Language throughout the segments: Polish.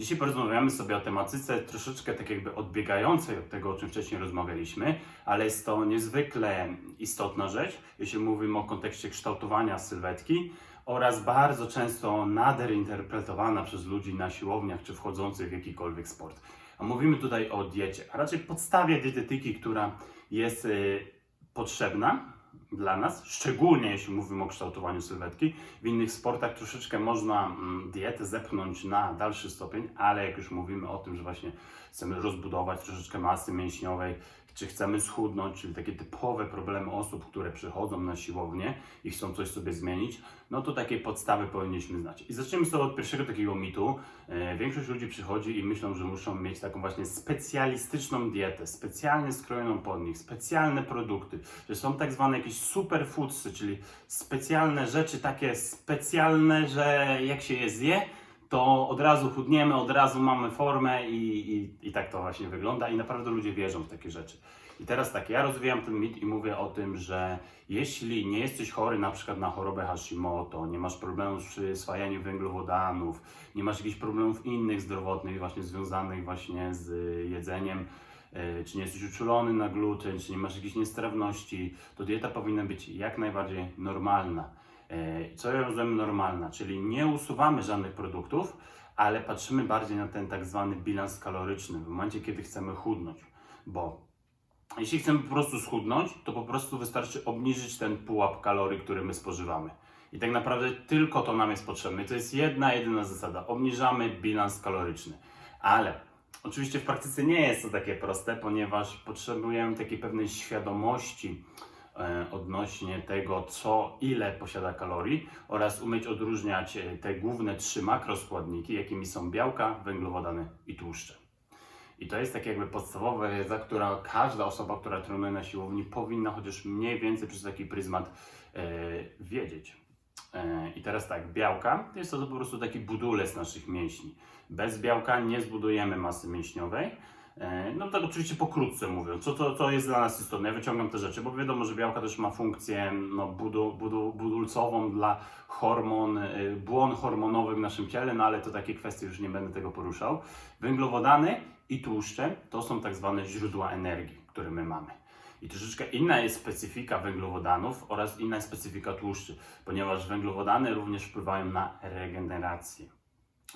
Dzisiaj porozmawiamy sobie o tematyce troszeczkę tak jakby odbiegającej od tego, o czym wcześniej rozmawialiśmy, ale jest to niezwykle istotna rzecz, jeśli mówimy o kontekście kształtowania sylwetki oraz bardzo często naderinterpretowana przez ludzi na siłowniach czy wchodzących w jakikolwiek sport. A mówimy tutaj o diecie, a raczej podstawie dietetyki, która jest y, potrzebna dla nas, szczególnie jeśli mówimy o kształtowaniu sylwetki. W innych sportach troszeczkę można mm, dietę zepchnąć na dalszy stopień, ale jak już mówimy o tym, że właśnie chcemy rozbudować troszeczkę masy mięśniowej, czy chcemy schudnąć, czyli takie typowe problemy osób, które przychodzą na siłownię i chcą coś sobie zmienić, no to takie podstawy powinniśmy znać. I zaczniemy sobie od pierwszego takiego mitu. E, Większość ludzi przychodzi i myślą, że muszą mieć taką właśnie specjalistyczną dietę, specjalnie skrojoną pod nich, specjalne produkty, że są tak zwane jakieś superfoodsy, czyli specjalne rzeczy takie specjalne, że jak się je zje, to od razu chudniemy, od razu mamy formę i, i, i tak to właśnie wygląda i naprawdę ludzie wierzą w takie rzeczy. I teraz tak, ja rozwijam ten mit i mówię o tym, że jeśli nie jesteś chory na przykład na chorobę Hashimoto, nie masz problemów z przyswajaniem węglowodanów, nie masz jakichś problemów innych zdrowotnych właśnie związanych właśnie z jedzeniem, e, czy nie jesteś uczulony na gluten, czy nie masz jakichś niestrawności, to dieta powinna być jak najbardziej normalna. E, Co ja rozumiem normalna? Czyli nie usuwamy żadnych produktów, ale patrzymy bardziej na ten tak zwany bilans kaloryczny w momencie, kiedy chcemy chudnąć. Bo jeśli chcemy po prostu schudnąć, to po prostu wystarczy obniżyć ten pułap kalorii, który my spożywamy. I tak naprawdę tylko to nam jest potrzebne. To jest jedna, jedyna zasada. Obniżamy bilans kaloryczny. Ale oczywiście w praktyce nie jest to takie proste, ponieważ potrzebujemy takiej pewnej świadomości odnośnie tego, co, ile posiada kalorii oraz umieć odróżniać e, te główne trzy makroskładniki, jakimi są białka, węglowodany i tłuszcze. I to jest tak jakby podstawowa wiedza, która każda osoba, która trenuje na siłowni powinna chociaż mniej więcej przez taki pryzmat e, wiedzieć. E, I teraz tak, białka to jest to po prostu taki budulec naszych mięśni. Bez białka nie zbudujemy masy mięśniowej. E, No tak oczywiście pokrótce mówiąc, co to, to jest dla nas istotne. Ja wyciągam te rzeczy, bo wiadomo, że białka też ma funkcję no, budu, budu, budulcową dla hormon, y, błon hormonowych w naszym ciele, no ale to takie kwestie już nie będę tego poruszał. Węglowodany i tłuszcze to są tak zwane źródła energii, które my mamy. I troszeczkę inna jest specyfika węglowodanów oraz inna jest specyfika tłuszczy, ponieważ węglowodany również wpływają na regenerację.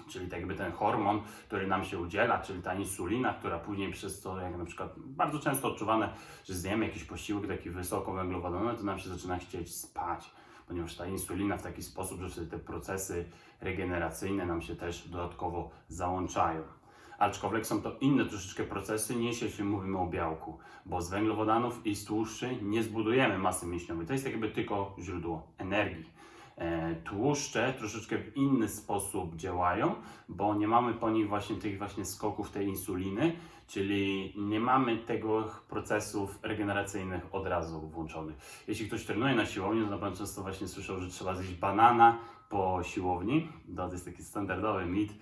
Czyli tak jakby ten hormon, który nam się udziela, czyli ta insulina, która później przez to, jak na przykład bardzo często odczuwane, że zjemy jakiś posiłek taki wysoko węglowodanowy, to nam się zaczyna chcieć spać, ponieważ ta insulina w taki sposób, że wtedy te procesy regeneracyjne nam się też dodatkowo załączają. Aczkolwiek są to inne troszeczkę procesy niż jeśli mówimy o białku, bo z węglowodanów i z tłuszczy nie zbudujemy masy mięśniowej. To jest jakby tylko źródło energii. E, Tłuszcze troszeczkę w inny sposób działają, bo nie mamy po nich właśnie tych właśnie skoków tej insuliny, czyli nie mamy tego procesów regeneracyjnych od razu włączonych. Jeśli ktoś trenuje na siłowni, to na pewno często właśnie słyszał, że trzeba zjeść banana po siłowni. To jest taki standardowy mit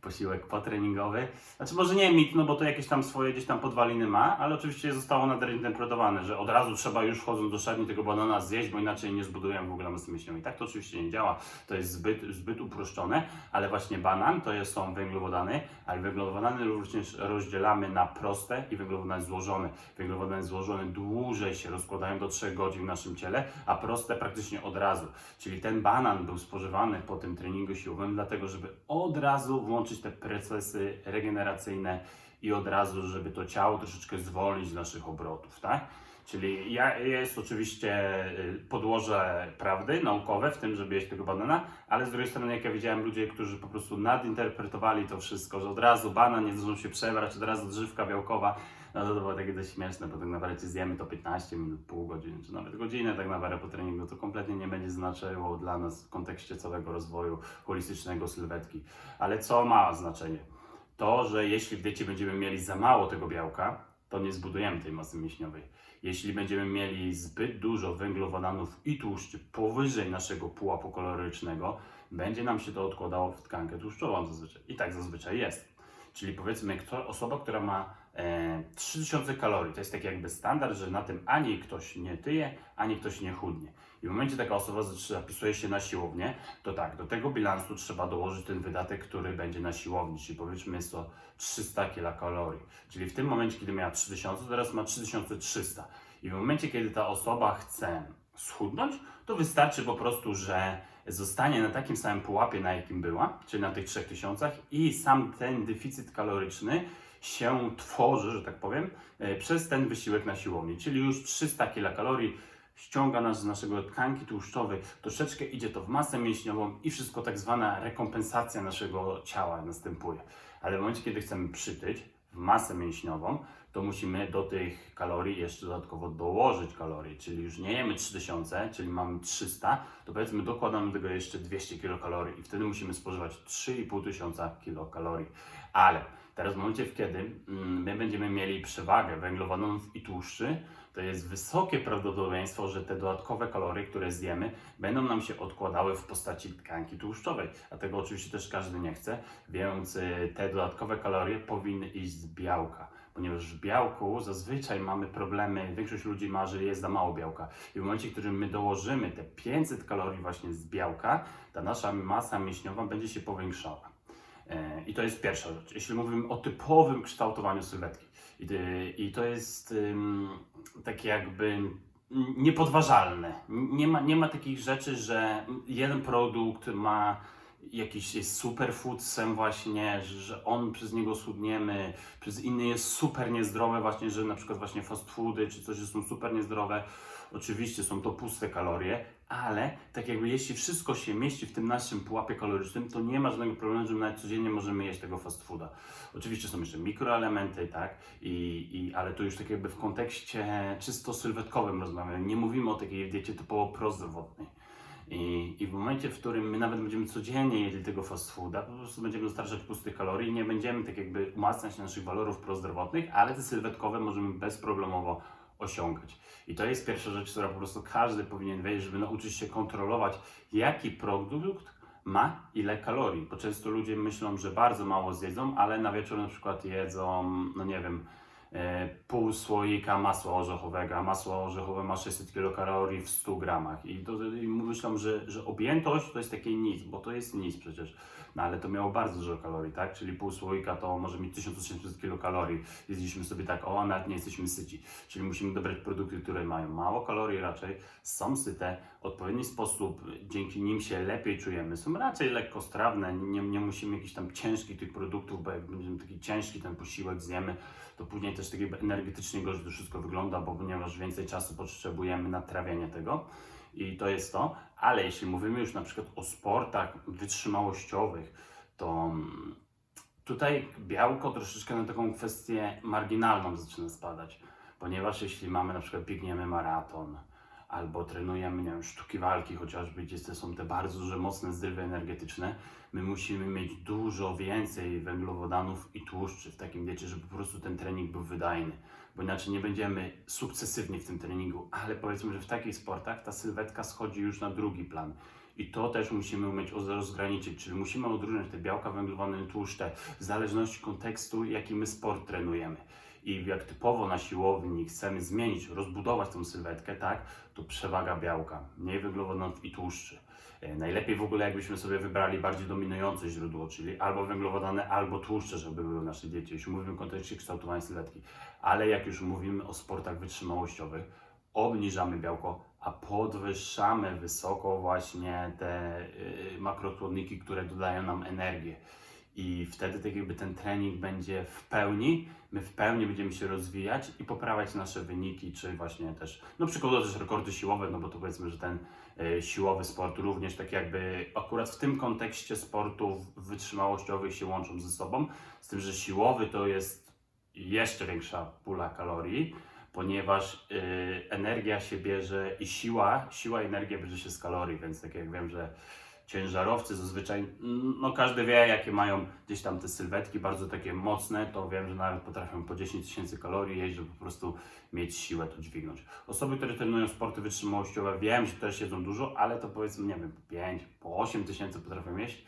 posiłek potreningowy. Znaczy może nie mit, no bo to jakieś tam swoje gdzieś tam podwaliny ma, ale oczywiście zostało nadinterpretowane, że od razu trzeba już wchodząc do szatni tego banana zjeść, bo inaczej nie zbudujemy w ogóle masy mięśniowej. Tak to oczywiście nie działa, to jest zbyt, zbyt uproszczone, ale właśnie banan to jest, są węglowodany, ale węglowodany również rozdzielamy na proste i węglowodany złożone. Węglowodany złożone dłużej się rozkładają do 3 godzin w naszym ciele, a proste praktycznie od razu. Czyli ten banan był spożywany po tym treningu siłowym, dlatego żeby od razu włączyć te procesy regeneracyjne i od razu, żeby to ciało troszeczkę zwolnić z naszych obrotów, tak? Czyli ja, jest oczywiście y, podłoże prawdy naukowe w tym, żeby jeść tego banana, ale z drugiej strony, jak ja widziałem ludzie, którzy po prostu nadinterpretowali to wszystko, że od razu banan nie zdążą się przebrać, od razu drzewka białkowa, no to, to było takie dość śmieszne, bo tak naprawdę zjemy to 15 minut, pół godziny, czy nawet godzinę tak naprawdę po treningu, to kompletnie nie będzie znaczyło dla nas w kontekście całego rozwoju holistycznego sylwetki. Ale co ma znaczenie? To, że jeśli w diecie będziemy mieli za mało tego białka, to nie zbudujemy tej masy mięśniowej. Jeśli będziemy mieli zbyt dużo węglowodanów i tłuszczy powyżej naszego pułapu kalorycznego, będzie nam się to odkładało w tkankę tłuszczową zazwyczaj. I tak zazwyczaj jest. Czyli powiedzmy, kto, osoba, która ma 3000 kalorii, to jest taki jakby standard, że na tym ani ktoś nie tyje, ani ktoś nie chudnie. I w momencie taka osoba zapisuje się na siłownię, to tak, do tego bilansu trzeba dołożyć ten wydatek, który będzie na siłowni, czyli powiedzmy jest to 300 kilokalorii. Czyli w tym momencie, kiedy miała 3000, teraz ma 3300. I w momencie, kiedy ta osoba chce schudnąć, to wystarczy po prostu, że zostanie na takim samym pułapie, na jakim była, czyli na tych 3000 i sam ten deficyt kaloryczny się tworzy, że tak powiem, e, przez ten wysiłek na siłowni, czyli już 300 kilokalorii ściąga nas z naszego tkanki tłuszczowej, troszeczkę idzie to w masę mięśniową i wszystko tak zwana rekompensacja naszego ciała następuje. Ale w momencie, kiedy chcemy przytyć w masę mięśniową, to musimy do tych kalorii jeszcze dodatkowo dołożyć kalorie, czyli już nie jemy 3000, czyli mamy 300, to powiedzmy dokładamy do tego jeszcze 200 kilokalorii i wtedy musimy spożywać 3500 tysiąca kilokalorii. Ale teraz w momencie, w kiedy mm, my będziemy mieli przewagę węglowodanów i tłuszczy, to jest wysokie prawdopodobieństwo, że te dodatkowe kalorie, które zjemy, będą nam się odkładały w postaci tkanki tłuszczowej. A tego oczywiście też każdy nie chce, więc y, te dodatkowe kalorie powinny iść z białka. Ponieważ w białku zazwyczaj mamy problemy, większość ludzi ma, że jest za mało białka. I w momencie, w którym my dołożymy te 500 kalorii właśnie z białka, ta nasza masa mięśniowa będzie się powiększała. E, I to jest pierwsza rzecz. Jeśli mówimy o typowym kształtowaniu sylwetki. I, i to jest takie jakby niepodważalne. Nie ma, nie ma takich rzeczy, że jeden produkt ma jakiś jest superfoodsem właśnie, że on przez niego schudniemy, przez inny jest super niezdrowe właśnie, że na przykład właśnie fast foody czy coś, są super niezdrowe. Oczywiście są to puste kalorie, ale tak jakby jeśli wszystko się mieści w tym naszym pułapie kalorycznym, to nie ma żadnego problemu, że nawet codziennie możemy jeść tego fast fooda. Oczywiście są jeszcze mikroelementy, tak, I, i, ale to już tak jakby w kontekście czysto sylwetkowym rozmawiamy. Nie mówimy o takiej diecie typowo prozdrowotnej. I, I w momencie, w którym my nawet będziemy codziennie jedli tego fast fooda, po prostu będziemy dostarczać pustych kalorii, nie będziemy tak jakby umacniać naszych walorów prozdrowotnych, ale te sylwetkowe możemy bezproblemowo osiągać. I to jest pierwsza rzecz, która po prostu każdy powinien wiedzieć, żeby nauczyć się kontrolować, jaki produkt ma ile kalorii. Bo często ludzie myślą, że bardzo mało zjedzą, ale na wieczór na przykład jedzą, no nie wiem, pół słoika masła orzechowego, a masło orzechowe ma 600 kilokalorii w 100 gramach. I, to, i że, że objętość to jest takie nic, bo to jest nic przecież. No ale to miało bardzo dużo kalorii, tak? Czyli pół słoika to może mieć 1800 kilokalorii. Zjedliśmy sobie tak, o, nawet nie jesteśmy syci. Czyli musimy dobrać produkty, które mają mało kalorii raczej, są syte, w odpowiedni sposób, dzięki nim się lepiej czujemy. Są raczej lekkostrawne, nie, nie musimy jakichś tam ciężkich tych produktów, bo jak będziemy taki ciężki ten posiłek zjemy, to później też tak jakby energetycznie gorzej to wszystko wygląda, bo ponieważ więcej czasu potrzebujemy na trawienie tego. I to jest to, ale jeśli mówimy już na przykład o sportach wytrzymałościowych, to mm, tutaj białko troszeczkę na taką kwestię marginalną zaczyna spadać, ponieważ jeśli mamy na przykład biegniemy maraton, albo trenujemy, nie wiem, sztuki walki chociażby, gdzie są te bardzo duże, mocne zrywy energetyczne, my musimy mieć dużo więcej węglowodanów i tłuszczy w takim diecie, żeby po prostu ten trening był wydajny, bo inaczej nie będziemy sukcesywni w tym treningu, ale powiedzmy, że w takich sportach ta sylwetka schodzi już na drugi plan. I to też musimy umieć oz- rozgraniczyć, czyli musimy odróżniać te białka, węglowodany, tłuszcze w zależności kontekstu, jaki my sport trenujemy. I jak typowo na siłowni chcemy zmienić, rozbudować tą sylwetkę, tak, to przewaga białka, mniej węglowodanów i tłuszczy. E, Najlepiej w ogóle jakbyśmy sobie wybrali bardziej dominujące źródło, czyli albo węglowodany, albo tłuszcze, żeby były w naszej diecie, jeśli mówimy w kontekście kształtowania sylwetki. Ale jak już mówimy o sportach wytrzymałościowych, obniżamy białko, a podwyższamy wysoko właśnie te y, makroskładniki, które dodają nam energię. I wtedy tak jakby ten trening będzie w pełni, my w pełni będziemy się rozwijać i poprawiać nasze wyniki, czy właśnie też, no przykładowo też rekordy siłowe, no bo to powiedzmy, że ten y, siłowy sport również tak jakby akurat w tym kontekście sportów wytrzymałościowych się łączą ze sobą, z tym, że siłowy to jest jeszcze większa pula kalorii, ponieważ y, energia się bierze i siła, siła i energia bierze się z kalorii, więc tak jak wiem, że ciężarowcy zazwyczaj, mm, no każdy wie jakie mają gdzieś tam te sylwetki bardzo takie mocne, to wiem, że nawet potrafią po 10 tysięcy kalorii jeść, żeby po prostu mieć siłę to dźwignąć. Osoby, które trenują sporty wytrzymałościowe, wiem, że też jedzą dużo, ale to powiedzmy, nie wiem, po 5, po 8 tysięcy potrafią jeść.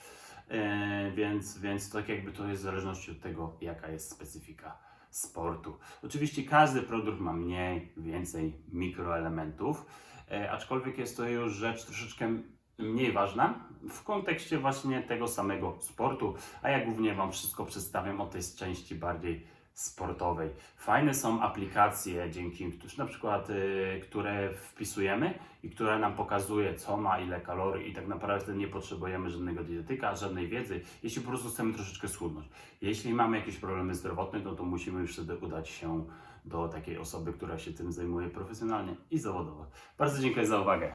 e, więc, więc tak jakby to jest w zależności od tego, jaka jest specyfika sportu. Oczywiście każdy produkt ma mniej, więcej mikroelementów, e, aczkolwiek jest to już rzecz troszeczkę mniej ważna w kontekście właśnie tego samego sportu, a ja głównie Wam wszystko przedstawiam o tej części bardziej sportowej. Fajne są aplikacje, dzięki których na przykład, y, które wpisujemy i które nam pokazuje, co ma, ile kalorii i tak naprawdę nie potrzebujemy żadnego dietetyka, żadnej wiedzy, jeśli po prostu chcemy troszeczkę schudnąć. Jeśli mamy jakieś problemy zdrowotne, no to musimy już wtedy udać się do takiej osoby, która się tym zajmuje profesjonalnie i zawodowo. Bardzo dziękuję za uwagę.